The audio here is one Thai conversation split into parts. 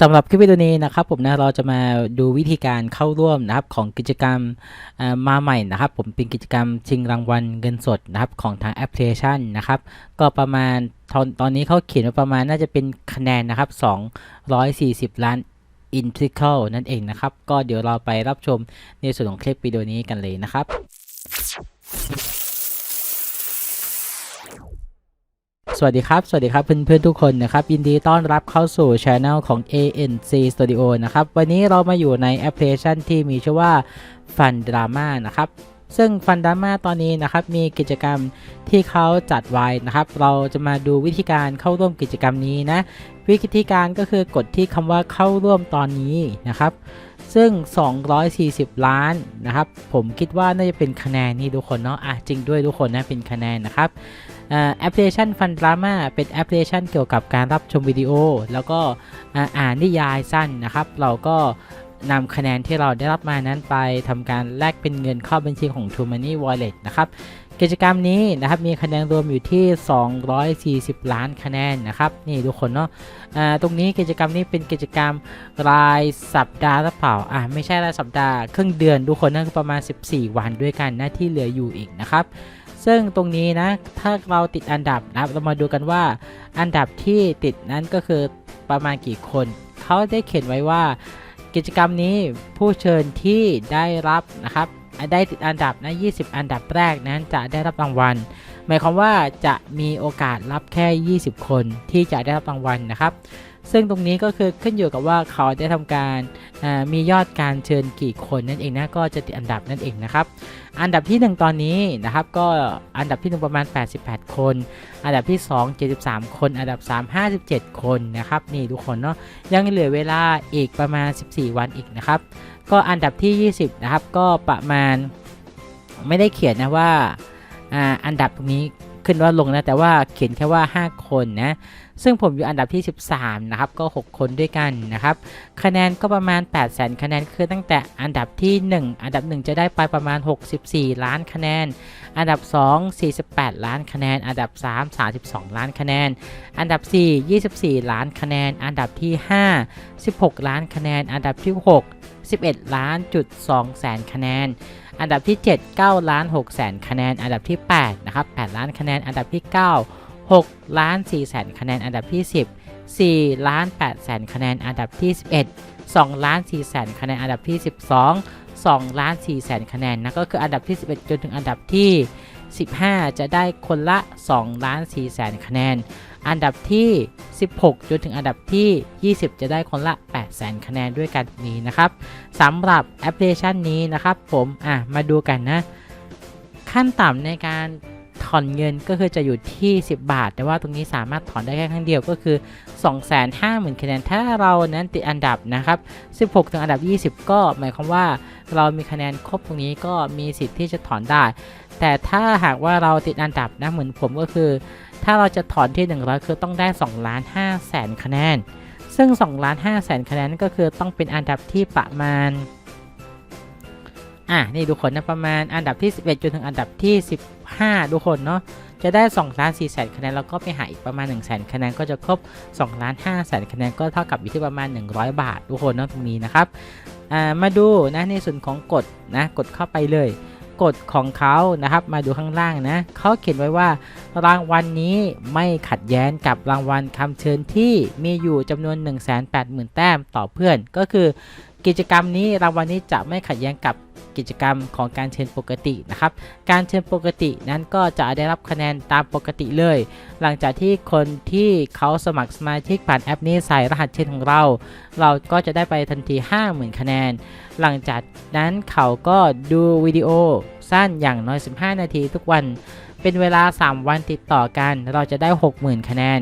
สำหรับคลิปวิดีโอนี้นะครับผมนะเราจะมาดูวิธีการเข้าร่วมนะครับของกิจกรรมมาใหม่นะครับ ผมเป็นกิจกรรมชิงรางวัลเงินสดนะครับของทางแอปพลิเคชันนะครับ ก็ประมาณตอนตอนนี้เขาเขียนไว้ประมาณน่าจะเป็นคะแนนนะครับ 240 ล้าน i n t r i c a l นั่นเองนะครับ ก็เดี๋ยวเราไปรับชมในส่วนของคลิปวิดีโอนี้กันเลยนะครับ สวัสดีครับ สวัสดีครับเพื่อนๆทุกคนนะครับยินดีต้อนรับเข้าสู่ช anel ของ ANC Studio นะครับ วันนี้เรามาอยู่ในแอปพลิเคชันที่มีชื่อว่า Fun Drama นะครับซึ่ง Fun Drama ตอนนี้นะครับมีกิจกรรมที่เขาจัดไว้นะครับ เราจะมาดูวิธีการเข้าร่วมกิจกรรมนี้นะ วิธีการก็คือกดที่คำว่าเข้าร่วมตอนนี้นะครับ ซึ่ง 240 ล้านนะครับ ผมคิดว่าน่าจะเป็นคะแนนนี่ทุกคนเนาะอะจริงด้วยทุกคนนะเป็นคะแนนนะครับ แอปพลิเคชันฟันดราม่าเป็นแอปพลิเคชันเกี่ยวกับการรับชมวิดีโอ แล้วก็อ่าอ่านนิยายสั้นนะครับ เราก็นำคะแนนที่เราได้รับมานั้นไปทำการแลกเป็นเงินเข้าบัญชีของ t o m o ney Wallet นะครับกิจกรรมนี้นะครับมีคะแนนรวมอยู่ที่ 240 ล้านคะแนนนะครับนี่ทุกคนเนาะอ่าตรงนี้กิจกรรมนี้เป็นกิจกรรมรายสัปดาห์หรือเปล่าอ่าไม่ใช่รายสัปดาห์ครึ่งเดือนทุกคนนั่นคือประมาณ 14 วันด้วยกันนะที่เหลืออยู่อีกนะครับ ซึ่งตรงนี้นะ ถ้าเราติดอันดับนะครับเรามาดูกันว่า อันดับที่ติดนั้นก็คือประมาณกี่คน เขาได้เขียนไว้ว่า กิจกรรมนี้ผู้เชิญที่ได้รับนะครับได้ติดอันดับนะ20 อันดับแรกนั้นจะได้รับรางวัล หมายความว่าจะมีโอกาสรับแค่ 20 คนที่จะได้รับรางวัลนะครับ ซึ่งตรงนี้ก็คือขึ้นอยู่กับว่าเขาได้ทำการ มียอดการเชิญกี่คนนั่นเองนะก็จะติดอันดับนั่นเองนะครับอันดับที่ 1 ตอนนี้นะครับก็อันดับที่ 1 ประมาณ 88 คน อันดับที่ 2 73 คน อันดับ 3 57 คนนะครับนี่ทุกคนเนาะยังเหลือเวลาอีกประมาณ 14 วันอีกนะครับก็อันดับที่ 20 นะครับก็ประมาณไม่ได้เขียนนะว่าอ่าอันดับตรงนี้ ขึ้นว่าลงนะแต่ว่าเขียนแค่ว่า 5 คนนะซึ่งผมอยู่อันดับที่ 13 นะครับ ก็ 6 คนด้วยกันนะครับ คะแนนก็ประมาณ 8 0 0 0 0คะแนนคือตั้งแต่อันดับที่ 1 อันดับ 1 จะได้ไปประมาณ 64 ล้านคะแนน อันดับ 2 48 ล้านคะแนน อันดับ 3 32 ล้านคะแนน อันดับ 4 24 ล้านคะแนน อันดับที่ 5 16 ล้านคะแนน อันดับที่ 6 11 ล้านจุด2แสนคะแนน อันดับที่ 7 9ล้าน6แสนคะแนน อันดับที่8นะครับ8ล้านคะแนน อันดับที่ 9 6ล้าน4แสนคะแนน อันดับที่ 10 4ล้าน8แสนคะแนน อันดับที่ 11 2ล้าน4แสนคะแนน อันดับที่ 12 2 ล้าน4แสนคะแนนนะก็คืออันดับที่ 11 จนถึงอันดับที่ 15 จะได้คนละ 2 ล้าน4แสนคะแนน อันดับที่ 16 จนถึงอันดับที่ 20 จะได้คนละ8แสนคะแนนด้วยกันนี้นะครับสำหรับแอปพลิเคชันนี้นะครับผมอะมาดูกันนะ ขั้นต่ำในการถอนเงินก็คือจะอยู่ที่ 10 บาท แต่ว่าตรงนี้สามารถถอนได้แค่ครั้งเดียวก็คือ 250,000คะแนน ถ้าเรานั้นติดอันดับนะครับ 16 ถึงอันดับ 20 ก็หมายความว่าเรามีคะแนนครบตรงนี้ก็มีสิทธิ์ที่จะถอนได้ แต่ถ้าหากว่าเราติดอันดับนะเหมือนผมก็คือ ถ้าเราจะถอนที่ 100 คือต้องได้2ล้าน5แสนคะแนน ซึ่ง2ล้าน5แสนคะแนนก็คือต้องเป็นอันดับที่ประมาณ อะนี่ทุกคนนะประมาณอันดับที่ 11จนถึงอันดับที่ 15ทุกคนเนาะจะได้2ล้าน4แสนคะแนนแล้วก็ไปหาอีกประมาณ 1 0 0 0 0แสนคะแนนก็จะครบ2ล้าน5แสนคะแนนก็เท่ากับอยู่ที่ประมาณ 100 บาท ทุกคนเนาะตรงนี้นะครับอ่ามาดูนะในส่วนของกฎนะกดเข้าไปเลย กฎของเขานะครับ มาดูข้างล่างนะเขาเขียนไว้ว่า รางวัลนนี้ไม่ขัดแย้งกับรางวัลคำเชิญที่มีอยู่จำนวน 180,000 แต้มต่อเพื่อน ก็คือกิจกรรมนี้รางวัลนี้จะไม่ขัดแย้งกับกิจกรรมของการเชิญปกตินะครับ การเชิญปกตินั้นก็จะได้รับคะแนนตามปกติเลย หลังจากที่คนที่เขาสมัครสมาชิกผ่านแอปนี้ใส่รหัสเชิญของเรา เราก็จะได้ไปทันที 50,000 คะแนน หลังจากนั้นเขาก็ดูวิดีโอสั้นอย่างน้อย 15 นาทีทุกวัน เป็นเวลา 3 วันติดต่อกัน เราจะได้ 60,000 คะแนน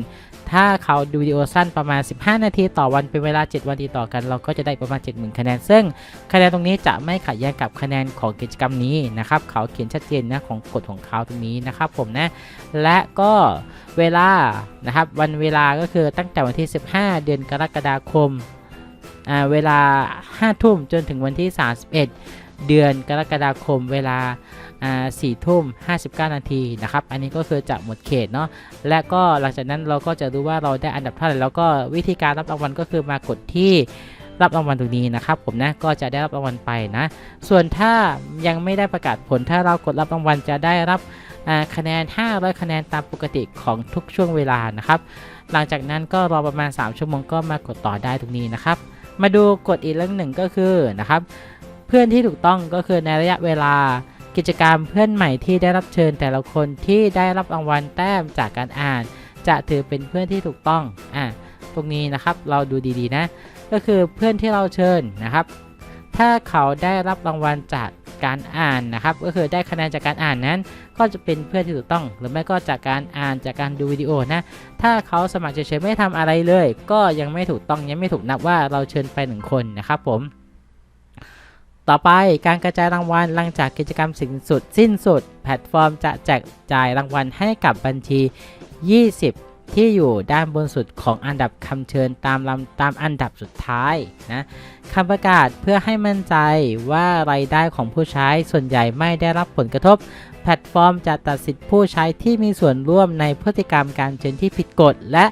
ถ้าเขาดูวิดีโอสั้นประมาณ 15 นาทีต่อวันเป็นเวลา 7 วันติดต่อกัน เราก็จะได้ประมาณ 70,000 คะแนน ซึ่งคะแนนตรงนี้จะไม่ขัดแย้งกับคะแนนของกิจกรรมนี้นะครับ เขาเขียนชัดเจนนะของกฎของเขาตรงนี้นะครับผมนะ และก็เวลานะครับวันเวลาก็คือตั้งแต่วันที่ 15 เดือนกรกฎาคมาเวลา 5 ทุ่มจนถึงวันที่ 31 เดือนกรกฎาคมเวลา อ่าสี่ทุ่ม59นาทีนะครับอันนี้ก็คือจะหมดเขตเนาะและก็หลังจากนั้นเราก็จะรู้ว่าเราได้อันดับเท่าไหร่แล้วก็วิธีการรับรางวัลก็คือมากดที่รับรางวัลตรงนี้นะครับผมนะก็จะได้รับรางวัลไปนะ ส่วนถ้ายังไม่ได้ประกาศผลถ้าเรากดรับรางวัลจะได้รับคะแนน 500 คะแนนตามปกติของทุกช่วงเวลานะครับ หลังจากนั้นก็รอประมาณ 3 ชั่วโมงก็มากดต่อได้ตรงนี้นะครับ มาดูกฎอีกเรื่องหนึ่งก็คือนะครับ เพื่อนที่ถูกต้องก็คือในระยะเวลา กิจกรรมเพื่อนใหม่ที่ได้รับเชิญแต่ละคนที่ได้รับรางวัลแต้มจากการอ่าน จะถือเป็นเพื่อนที่ถูกต้องอะตรงนี้นะครับเราดูดีๆนะ ก็คือเพื่อนที่เราเชิญนะครับ ถ้าเขาได้รับรางวัลจากการอ่านนะครับ ก็คือได้คะแนนจากการอ่านนั้น ก็จะเป็นเพื่อนที่ถูกต้อง หรือไม่ก็จากการอ่านจากการดูวิดีโอนะ ถ้าเขาสมัครเฉยๆไม่ทำอะไรเลย ก็ยังไม่ถูกต้องยังไม่ถูกนับว่าเราเชิญไปหนึ่งคนนะครับผม ต่อไปการกระจายรางวัลหลังจากกิจกรรมสิ้นสุด สิ้นสุด แพลตฟอร์มจะแจกจ่ายรางวัลให้กับบัญชี 20 ที่อยู่ด้านบนสุดของอันดับคำเชิญตามลำตามอันดับสุดท้ายนะคำประกาศเพื่อให้มั่นใจว่ารายได้ของผู้ใช้ส่วนใหญ่ไม่ได้รับผลกระทบ แพลตฟอร์มจะตัดสิทธิผู้ใช้ที่มีส่วนร่วมในพฤติกรรมการเชิญที่ผิดกฎและ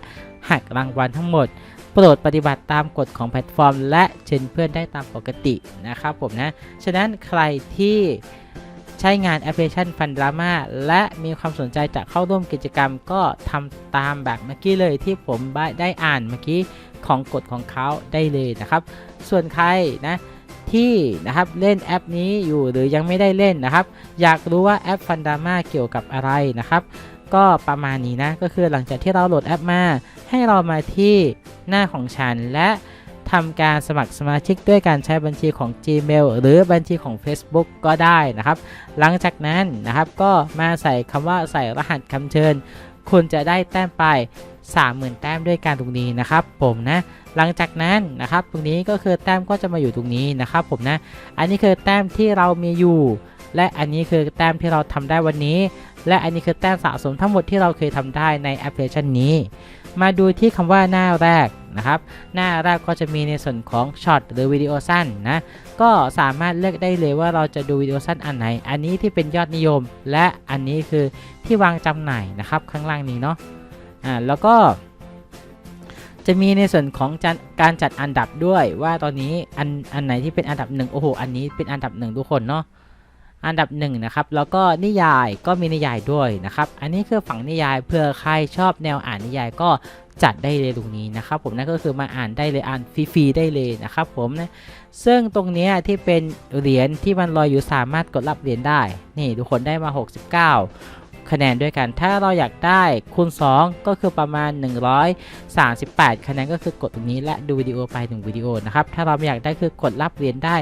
หักรางวัลทั้งหมด โปรดปฏิบัติตามกฎของแพลตฟอร์ม และเชิญเพื่อนได้ตามปกตินะครับผมนะ ฉะนั้นใครที่ใช้งานแอปพลิเคชันฟันดราม่าและมีความสนใจจะเข้าร่วมกิจกรรมก็ทำตามแบบเมื่อกี้เลยที่ผมได้อ่านเมื่อกี้ของกฎของเขาได้เลยนะครับ ส่วนใครนะที่นะครับเล่นแอปนี้อยู่หรือยังไม่ได้เล่นนะครับ อยากรู้ว่าแอปฟันดาม่าเกี่ยวกับอะไรนะครับ ก็ประมาณนี้นะ ก็คือหลังจากที่เราโหลดแอปมา ให้เรามาที่ หน้าของฉัน และทำการสมัครสมาชิกด้วยการใช้บัญชีของ Gmail หรือบัญชีของ Facebook ก็ได้นะครับ หลังจากนั้นนะครับก็มาใส่คำว่าใส่รหัสคำเชิญ คุณจะได้แต้มไป 30,000 แต้มด้วยการตรงนี้นะครับ ผมนะ หลังจากนั้นนะครับ ตรงนี้ก็คือแต้มก็จะมาอยู่ตรงนี้นะครับ ผมนะ อันนี้คือแต้มที่เรามีอยู่ และอันนี้คือแต้มที่เราทำได้วันนี้ และอันนี้คือแต้มสะสมทั้งหมดที่เราเคยทำได้ในแอปพลิเคชันนี้ มาดูที่คำว่าหน้าแรกนะครับ หน้าแรกก็จะมีในส่วนของช็อตหรือวิดีโอสั้นนะ ก็สามารถเลือกได้เลยว่าเราจะดูวิดีโอสั้นอันไหน อันนี้ที่เป็นยอดนิยม และอันนี้คือที่วางจำหน่ายนะครับข้างล่างนี้เนาะ อ่าแล้วก็จะมีในส่วนของการจัดอันดับด้วยว่าตอนนี้อันอันไหนที่เป็นอันดับหนึ่งโอ้โหอันนี้เป็นอันดับหนึ่งทุกคนเนาะ อันดับหนึ่งนะครับแล้วก็นิยายก็มีนิยายด้วยนะครับ อันนี้คือฝั่งนิยายเพื่อใครชอบแนวอ่านนิยายก็จัดได้เลยตรงนี้นะครับผมนั่นก็คือมาอ่านได้เลยอ่านฟรีๆได้เลยนะครับผมนะซึ่งตรงนี้ที่เป็นเหรียญที่มันลอยอยู่สามารถกดรับเหรียญได้ นี่ทุกคนได้มา 69 คะแนนด้วยกัน ถ้าเราอยากได้คูณ 2 ก็คือประมาณ 138 คะแนนก็คือกดตรงนี้และดูวิดีโอไป1วิดีโอนะครับถ้าเราไม่อยากได้คือกดรับเหรียญได้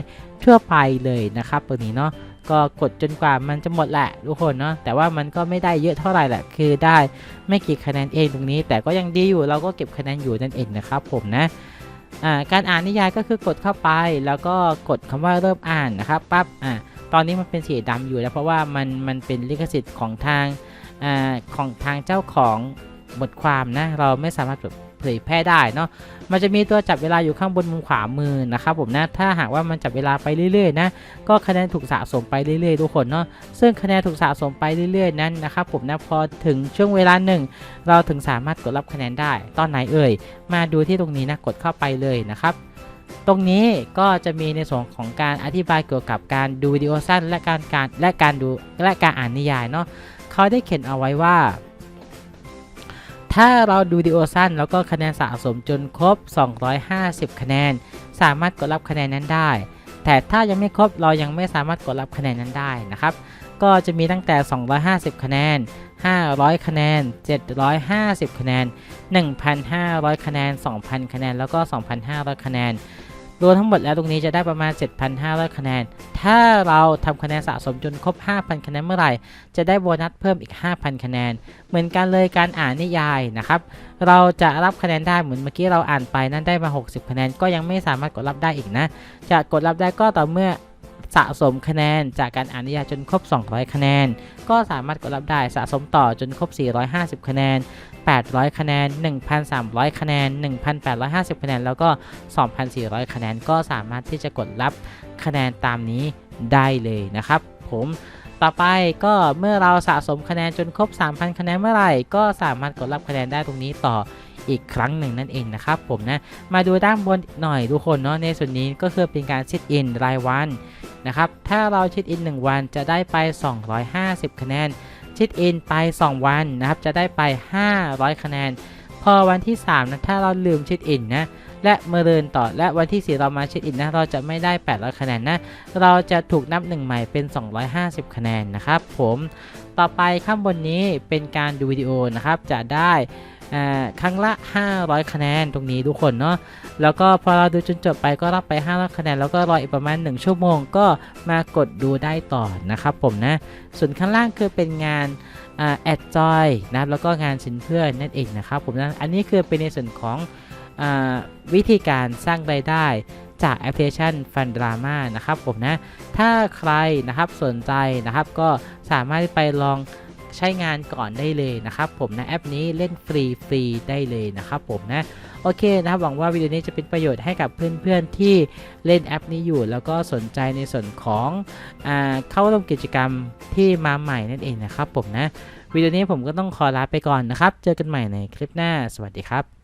ทั่วไปเลยนะครับตรงนี้เนาะ ก็กดจนกว่ามันจะหมดแหละทุกคนเนาะแต่ว่ามันก็ไม่ได้เยอะเท่าไหร่แหละคือได้ไม่กี่คะแนนเองตรงนี้ แต่ก็ยังดีอยู่เราก็เก็บคะแนนอยู่นั่นเองนะครับผมนะการอ่านนิยายก็คือกดเข้าไป แล้วก็กดคำว่าเริ่มอ่านนะครับปั๊บอ่าตอนนี้มันเป็นสีดำอยู่แล้วเพราะว่ามันมันเป็นลิขสิทธิ์ของทางอ่าของทางเจ้าของบทความนะเราไม่สามารถแบบ เผยแพร่ได้เนาะมันจะมีตัวจับเวลาอยู่ข้างบนมุมขวามือนะครับผมนะถ้าหากว่ามันจับเวลาไปเรื่อยๆนะก็คะแนนถูกสะสมไปเรื่อยๆทุกคนเนาะซึ่งคะแนนถูกสะสมไปเรื่อยๆนั้นนะครับผมนะพอถึงช่วงเวลาหนึ่ง เราถึงสามารถกดรับคะแนนได้ ตอนไหนเอ่ย มาดูที่ตรงนี้นะกดเข้าไปเลยนะครับตรงนี้ก็จะมีในส่วนของการอธิบายเกี่ยวกับการดูวิดีโอสั้นและการการและการดูและการอ่านนิยายเนาะเขาได้เขียนเอาไว้ว่า ถ้าเราดูวิดีโอสั้นแล้วก็คะแนนสะสมจนครบ 250 คะแนน สามารถกดรับคะแนนนั้นได้ แต่ถ้ายังไม่ครบเรายังไม่สามารถกดรับคะแนนนั้นได้นะครับ ก็จะมีตั้งแต่ 250 คะแนน 500 คะแนน 750 คะแนน 1,500 คะแนน 2,000 คะแนน แล้วก็ 2,500 คะแนน รวมทั้งหมดแล้วตรงนี้จะได้ประมาณ 7,500 คะแนน ถ้าเราทำคะแนนสะสมจนครบ 5,000 คะแนนเมื่อไหร่ จะได้โบนัสเพิ่มอีก 5,000 คะแนน เหมือนกันเลยการอ่านนิยายนะครับ เราจะรับคะแนนได้เหมือนเมื่อกี้เราอ่านไปนั่นได้มา 60 คะแนน ก็ยังไม่สามารถกดรับได้อีกนะ จะกดรับได้ก็ต่อเมื่อสะสมคะแนนจากการอ่านนิยายจนครบ 200 คะแนน ก็สามารถกดรับได้สะสมต่อจนครบ 450 คะแนน 800 คะแนน 1,300 คะแนน 1,850 คะแนน แล้วก็ 2,400 คะแนน ก็สามารถที่จะกดรับคะแนนตามนี้ได้เลยนะครับ ผมต่อไปก็เมื่อเราสะสมคะแนนจนครบ 3,000 คะแนนเมื่อไหร่ก็สามารถกดรับคะแนนได้ตรงนี้ต่ออีกครั้งหนึ่งนั่นเองนะครับผมนะ มาดูด้านบนหน่อยทุกคนเนาะในส่วนนี้ก็คือเป็นการเช็คอินรายวันนะครับ ถ้าเราเช็คอิน 1 วันจะได้ไป 250 คะแนน ชิดอินไป 2 วันนะครับจะได้ไป 500 คะแนน พอวันที่ 3 นะถ้าเราลืมชิดอินนะและเมื่อเดินต่อและวันที่ 4 เรามาเช็คอินนะเราจะไม่ได้ 800 คะแนนนะ เราจะถูกนับหนึ่งใหม่เป็น 250 คะแนนนะครับผมต่อไปข้างบนนี้เป็นการดูวิดีโอนะครับจะได้ ครั้งละ 500 คะแนนตรงนี้ทุกคนเนาะแล้วก็พอเราดูจนจบไปก็รับไป 500 คะแนนแล้วก็รออีกประมาณ 1 ชั่วโมงก็มากดดูได้ต่อนะครับผมนะ ส่วนข้างล่างคือเป็นงานแอดจอยนะครับแล้วก็งานสินเพื่อนนั่นเองนะครับผมนะอันนี้คือเป็นในส่วนของอวิธีการสร้างรายได้จากแอปพลิเคชัน Fun Drama นะครับผมนะ ถ้าใครนะครับสนใจนะครับก็สามารถไปลอง ใช้งานก่อนได้เลยนะครับผมนะแอปนี้เล่นฟรีฟรีได้เลยนะครับผมนะโอเคนะครับหวังว่าวิดีโอนี้จะเป็นประโยชน์ให้กับเพื่อนๆที่เล่นแอปนี้อยู่ แล้วก็สนใจในส่วนของอเข้าร่วมกิจกรรมที่มาใหม่นั่นเองนะครับผมนะวิดีโอนี้ผมก็ต้องขอลาไปก่อนนะครับ เจอกันใหม่ในคลิปหน้า สวัสดีครับ